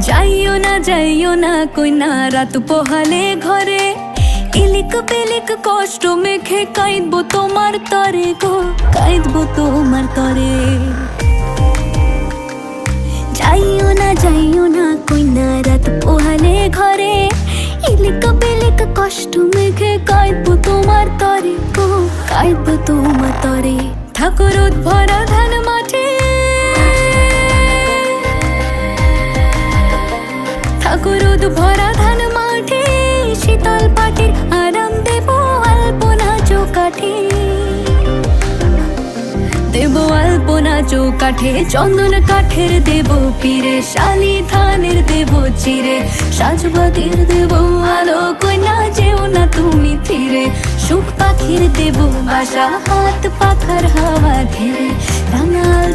যাইও না যাইও না কইনা রাত পোহালে ঘরে। ইলিক পিলিক কষ্ট মেখে কাইদবো তোমার তরে গো কাইদবো তোমার তরে। যাইও না যাইও না কইনা রাত পোহালে ঘরে। ইলিক পিলিক কষ্ট মেখে কাইদবো তোমার তরে গো কাইদবো তোমার তরে। ঠাকুর ভরা ঠাকুর ভরা ধান মাঠে, শীতল পাটির আরাম দেব আলপনা চৌকাঠে। দেব আলপনা চৌকাঠে, চন্দন কাঠের দেব পীরে শালি ধানের দেব চিরে সাজবাতির দেব আলো কইনা যেও না তুমি ফিরে। সুখ পাখির দেব বাসা, হাত পাখার হাওয়া ঘেরে, রাঙাল